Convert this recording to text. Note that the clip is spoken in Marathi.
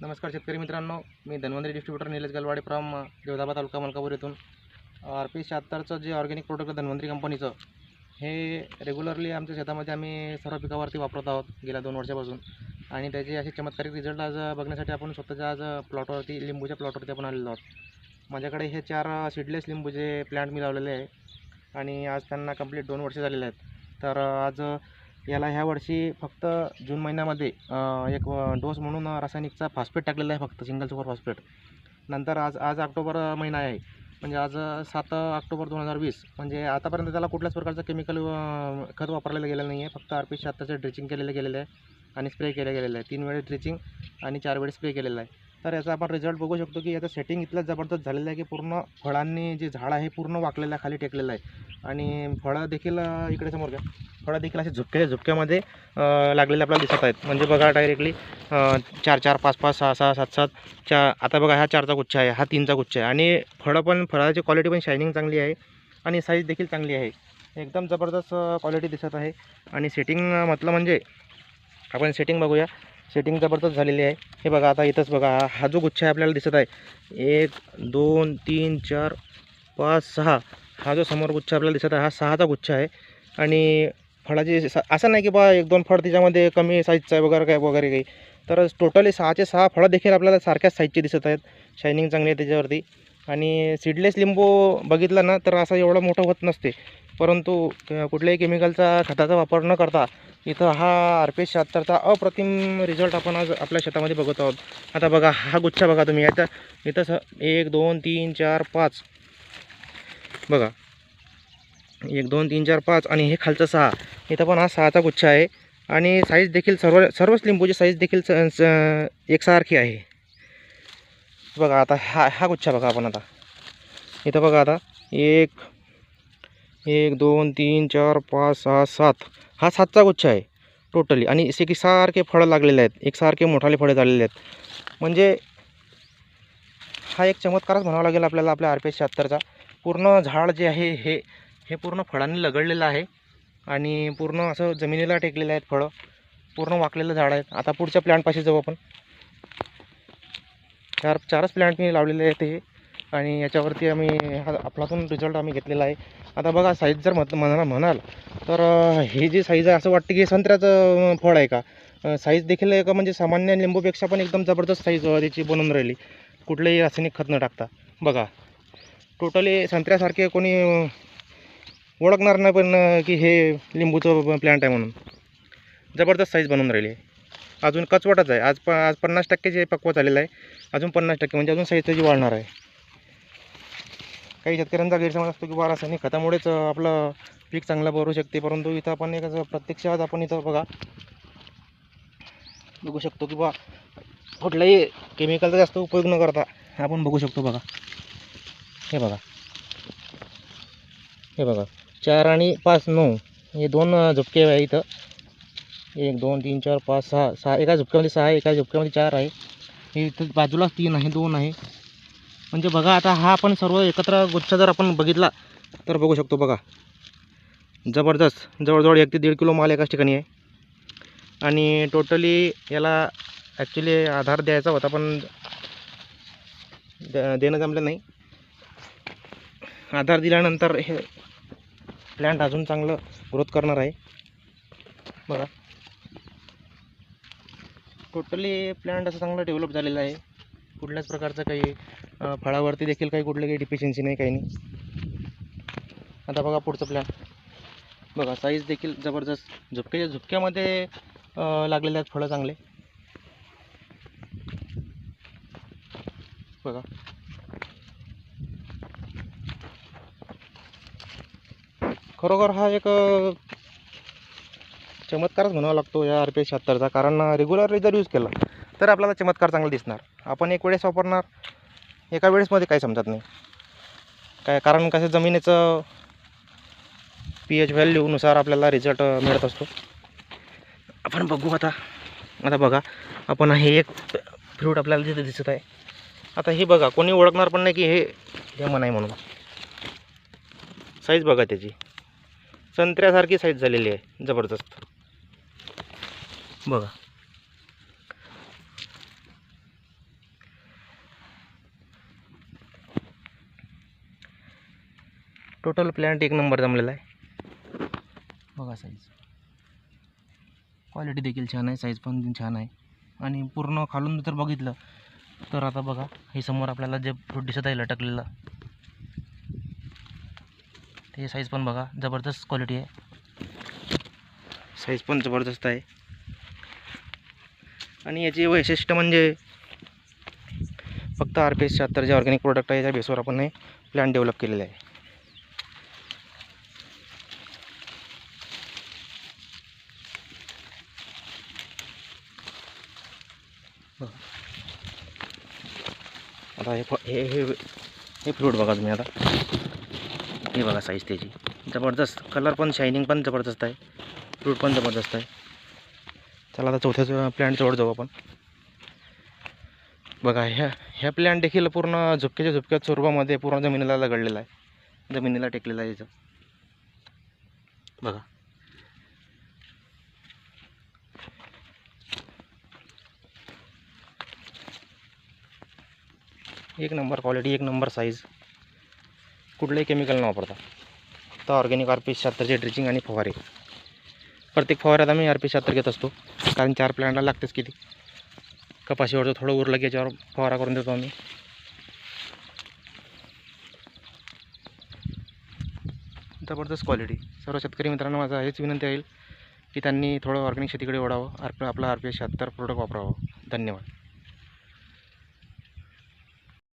नमस्कार शेतकरी मित्रांनो मी धन्वंतरी डिस्ट्रीब्युटर निलेश गलवाडे फ्रॉम देवदाबा तालुका मलकापूर येथून. आर पी शहात्तरचं जे ऑर्गॅनिक प्रोडक्ट आहे धन्वंतरी कंपनीचं हे रेग्युलरली आमच्या शेतामध्ये आम्ही सर्व पिकावरती वापरत आहोत गेल्या दोन वर्षापासून. आणि त्याचे असे चमत्कारिक रिझल्ट आज बघण्यासाठी आपण स्वतःच्या आज प्लॉटवरती लिंबूच्या प्लॉटवरती आपण आलेलो आहोत. माझ्याकडे हे चार सीडलेस लिंबूचे प्लांट मी लावलेले आहे आणि आज त्यांना कंप्लीट दोन वर्ष झालेले आहेत. तर आज याला ह्या वर्षी फक्त जून महिन्यामध्ये एक डोस म्हणून रासायनिकचा फॉस्फेट टाकलेला आहे फक्त सिंगल सुपर फॉस्फेट नंतर आज आज ऑक्टोबर महिना आहे. म्हणजे आज सात ऑक्टोबर दोन हजार वीस. म्हणजे आतापर्यंत त्याला कुठल्याच प्रकारचं केमिकल खत वापरलेलं गेलेलं नाही आहे फक्त आर पी शहात्तरचं ड्रिचिंग केलेलं गेलेलं आहे आणि स्प्रे केलं गेलेलं आहे. तीन वेळेस ड्रिचिंग आणि चार वेळेस स्प्रे केलेलं आहे. तर याचा आपण रिझल्ट बघू शकतो की याचं सेटिंग इतलं जबरदस्त झालेलं आहे की पूर्ण फळांनी जे झाड आहे पूर्ण वाकलेलं आहे खाली टेकलेलं आहे. आणि फळं देखील इकडे समोर घ्या. फळं देखील असे झुपके झुपक्यामध्ये लागलेले आपल्याला दिसत आहेत. म्हणजे बघा डायरेक्टली चार चार पाच पाच सहा सहा सात सात चा आता बघा हा चारचा गुच्छ आहे हा तीनचा गुच्छ आहे. आणि फळं पण फळाची क्वालिटी पण शायनिंग चांगली आहे आणि साईज देखील चांगली आहे. एकदम जबरदस्त क्वालिटी दिसत आहे. आणि सेटिंग म्हटलं म्हणजे आपण सेटिंग बघूया. सेटिंग जबरदस्त झालेली आहे. हे बघा आता इथंच बघा हा- जो गुच्छ आहे आपल्याला दिसत आहे. एक दोन तीन चार पाच सहा. हा जो समोर गुच्छ आपल्याला दिसत आहे हा सहाचा गुच्छ आहे. आणि फळाची स- असं नाही की बा एक दोन फळ त्याच्यामध्ये कमी साईजचं आहे वगैरे काय वगैरे काही. तर टोटली सहाचे सहा फळं देखील आपल्याला सारख्याच साईजचे दिसत आहेत. शायनिंग चांगली आहे त्याच्यावरती. आणि सीडलेस लिंबू बघितलं ना तर असं एवढं मोठं होत नसते. परंतु कुठल्याही केमिकलचा खताचा वापर न करता इथं हा आर पी एस शहात्तरचा अप्रतिम रिझल्ट आपण आज आपल्या शेतामध्ये बघत आहोत. आता बघा हा गुच्छ बघा तुम्ही. याचा इथं स एक दोन तीन चार पाच. बघा. एक दोन तीन चार पाच आणि हे खालचं सहा. इथं पण हा सहाचा गुच्छा आहे. आणि साईज देखील सर्व सर्वच लिंबूची साईज देखील स- एकसारखी आहे. बघा आता हा हा गुच्छ बघा आपण आता. इथं बघा आता. एक एक दोन तीन चार पाच सहा सात. हा सातचा गुच्छ आहे टोटली आणि असे की सारखे फळं लागलेले आहेत. एकसारखे मोठाले फळे झालेले आहेत. म्हणजे हा एक चमत्कारच म्हणावा लागेल आपल्याला आपल्या आर पी एस शहात्तरचा. पूर्ण झाड जे आहे हे हे पूर्ण फळांनी लगडलेलं आहे. आणि पूर्ण असं जमिनीला टेकलेलं आहेत फळं. पूर्ण वाकलेलं झाड आहेत. आता पुढच्या प्लॅन्टपाशी जाऊ आपण. चार चारच प्लॅन्ट मी लावलेले आहेत हे. आणि याच्यावरती आम्ही हा आपलातून रिझल्ट आम्ही घेतलेला आहे. आता बघा साईज जर म्हट म्हणा म्हणाल तर हे जे साईज आहे असं वाटतं की संत्र्याचं फळ आहे का? साईज देखील एक म्हणजे सामान्य लिंबूपेक्षा पण एकदम जबरदस्त साईज त्याची बनून राहिली. कुठलंही रासायनिक खत न टाकता. बघा टोटली संत्र्यासारखे कोणी ओळखणार नाही पण की हे लिंबूचं प्लॅन्ट आहे म्हणून. जबरदस्त साईज बनून राहिली. अजून कचवटच आहे. आज प आज पन्नास टक्केचे पक्व झालेलं आहे अजून पन्नास टक्के म्हणजे अजून साईज त्याची वाढणार आहे. काही शेतकऱ्यांचा गैरसमज असतो की बा रासायनिक खतामुळेच आपलं पीक चांगलं भरू शकते. परंतु इथं आपण एक असं प्रत्यक्षात आपण इथं बघा बघू शकतो की बा कुठलाही केमिकलचा जास्त उपयोग न करता आपण बघू शकतो बघा. हे बघा. हे बघा. चार आणि पाच नऊ हे दोन झुपके आहे इथं. एक दोन तीन चार पाच सहा सहा एका झुपक्यामध्ये सहा आहे एका झुपक्यामध्ये चार आहे. हे इथं बाजूला तीन आहे दोन आहे. म्हणजे बघा आता हा आपण सर्व एकत्र गुच्छ जर आपण बघितला तर बघू शकतो बघा. जबरदस्त जवळजवळ एक ते दीड किलो माल एकाच ठिकाणी आहे. आणि टोटली याला ॲक्च्युली आधार द्यायचा होता पण देणं जमलं नाही. आधार दिल्यानंतर हे प्लॅन्ट अजून चांगलं ग्रोथ करणार आहे. बघा. टोटली प्लॅन्ट असं चांगलं डेव्हलप झालेलं आहे. कुठल्याच प्रकारचं काही फळावरती देखील काही कुठलं काही डिफिशियन्सी नाही काही नाही. आता बघा पुढचं प्लॅन बघा साईज देखील जबरदस्त झुपक्याच्या झुपक्यामध्ये लागलेले आहेत फळं चांगले. बघा. खरोखर हा एक चमत्कारच म्हणावा लागतो या आर पी शहात्तरचा कारण रेग्युलर जर यूज केला तर आपल्याला चमत्कार चांगला दिसणार. आपण एक वेळेस वापरणार एका वेळेसमध्ये काही समजत नाही. काय कारण कसं जमिनीचं पी एच व्हॅल्यूनुसार आपल्याला रिझल्ट मिळत असतो. आपण बघू आता. आता बघा. आपण हे एक फ्रूट आपल्याला तिथे दिसत आहे. आता हे बघा कोणी ओळखणार पण नाही की हे हे मन आहे म्हणून. साईज बघा त्याची. संत्र्यासारखी साईज झालेली आहे जबरदस्त. बघा. टोटल प्लॅन्ट एक नंबर जमलेला आहे. बघा साईज क्वालिटी देखील छान आहे साईज पण छान आहे. आणि पूर्ण खालून जर बघितलं तर आता बघा हे समोर आपल्याला जे फ्रूट दिसत आहे लटकलेलं ते साईज पण बघा जबरदस्त क्वालिटी आहे. साईज पण जबरदस्त आहे. आणि याची वैशिष्ट्य म्हणजे फक्त आर पी एस शहात्तर जे ऑर्गॅनिक प्रोडक्ट आहे त्या बेसवर आपण हे प्लॅन डेव्हलप केलेले आहे. आता हे फ- हे हे हे फ्रूट बघा तुम्ही आता. हे बघा साईज त्याची. जबरदस्त. कलर पण शायनिंग पण जबरदस्त आहे. फ्रूट पण जबरदस्त आहे. चला आता चौथ्या प्लॅन्ट जवळ जाऊ आपण. बघा ह्या ह्या प्लॅन्ट देखील पूर्ण झुपक्याच्या झुपक्या स्वरूपामध्ये पूर्ण जमिनीला लगडलेला आहे. जमिनीला टेकलेला आहे याचं. बघा. एक नंबर क्वालिटी एक नंबर साईज कुठलंही केमिकल न वापरता. तर ऑर्गॅनिक आर पी शहात्तरचे ड्रिचिंग आणि फवारे. प्रत्येक फवाऱ्यात आम्ही आर पी शहात्तर घेत असतो. कारण चार प्लॅनला लागतेच किती. कपाशीवरचं थोडं उरलं की याच्यावर फवारा करून देतो आम्ही. जबरदस्त क्वालिटी सर्व शेतकरी मित्रांना माझा हेच विनंती आहे की त्यांनी थोडं ऑर्गॅनिक शेतीकडे ओढावं आर आपला आर पी एस शहात्तर प्रोडक्ट वापरावं. धन्यवाद.